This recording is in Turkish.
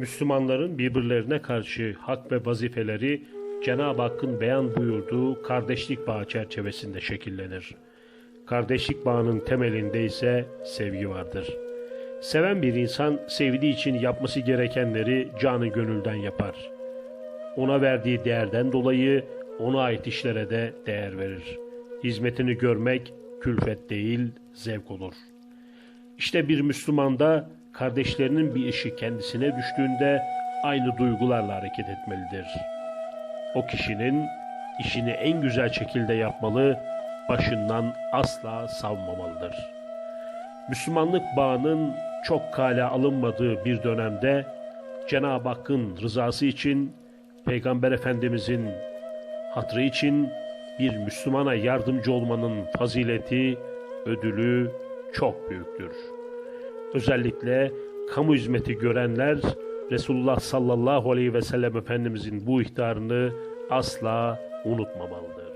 Müslümanların birbirlerine karşı hak ve vazifeleri Cenab-ı Hakk'ın beyan buyurduğu kardeşlik bağı çerçevesinde şekillenir. Kardeşlik bağının temelinde ise sevgi vardır. Seven bir insan sevdiği için yapması gerekenleri canı gönülden yapar. Ona verdiği değerden dolayı ona ait işlere de değer verir. Hizmetini görmek külfet değil, zevk olur. İşte bir Müslümanda kardeşlerinin bir işi kendisine düştüğünde aynı duygularla hareket etmelidir. O kişinin işini en güzel şekilde yapmalı, başından asla savmamalıdır. Müslümanlık bağının çok kale alınmadığı bir dönemde Cenab-ı Hakk'ın rızası için, Peygamber Efendimizin hatrı için bir Müslümana yardımcı olmanın fazileti, ödülü çok büyüktür. Özellikle kamu hizmeti görenler Resulullah sallallahu aleyhi ve sellem Efendimizin bu ihtarını asla unutmamalıdır.